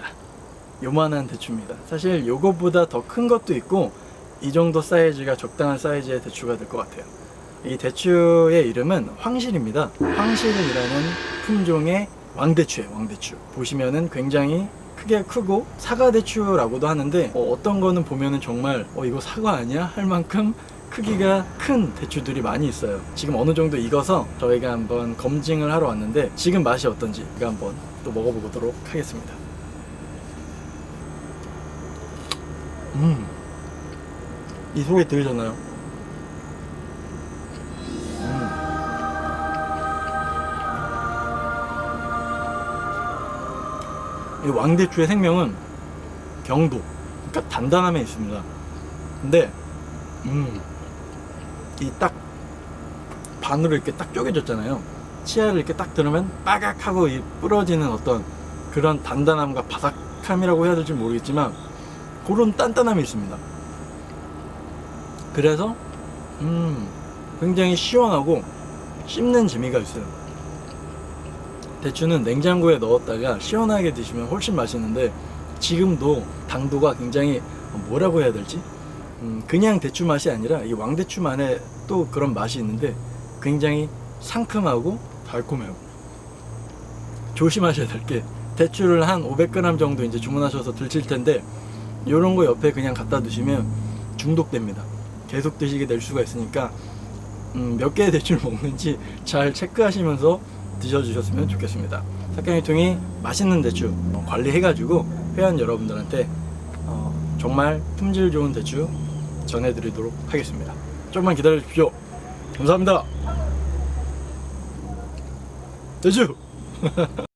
자, 요만한 대추입니다. 사실 요거보다 더 큰 것도 있고 이 정도 사이즈가 적당한 사이즈의 대추가 될 것 같아요. 이 대추의 이름은 황실입니다. 황실이라는 품종의 왕대추예요. 왕대추. 보시면은 굉장히 크게 크고 사과 대추라고도 하는데 어, 떤 거는 보면은 정말 어 이거 사과 아니야 할 만큼 크기가 큰 대추들이 많이 있어요. 지금 어느 정도 익어서 저희가 한번 검증을 하러 왔는데 지금 맛이 어떤지 제가 한번 또 먹어보도록 하겠습니다. 음, 이 소리 들으셨나요? 음. 이 왕대추의 생명은 경도, 그러니까 단단함에 있습니다. 근데 음, 이 딱 반으로 이렇게 딱 쪼개졌잖아요. 치아를 이렇게 딱 들으면 빠각하고 이 부러지는 어떤 그런 단단함과 바삭함이라고 해야 될지 모르겠지만 그런 단단함이 있습니다. 그래서 음, 굉장히 시원하고 씹는 재미가 있어요. 대추는 냉장고에 넣었다가 시원하게 드시면 훨씬 맛있는데 지금도 당도가 굉장히 뭐라고 해야 될지 음, 그냥 대추 맛이 아니라 이 왕대추만의 또 그런 맛이 있는데 굉장히 상큼하고 달콤해요. 조심하셔야 될 게 대추를 한 500g 정도 이제 주문하셔서 드실 텐데 이런 거 옆에 그냥 갖다 두시면 중독됩니다. 계속 드시게 될 수가 있으니까 음, 몇 개의 대추를 먹는지 잘 체크하시면서 드셔주셨으면 좋겠습니다. 석경이통이 맛있는 대추 어, 관리해가지고 회원 여러분들한테 어, 정말 품질 좋은 대추 전해드리도록 하겠습니다. 조금만 기다려 주십시오. 감사합니다. 대추!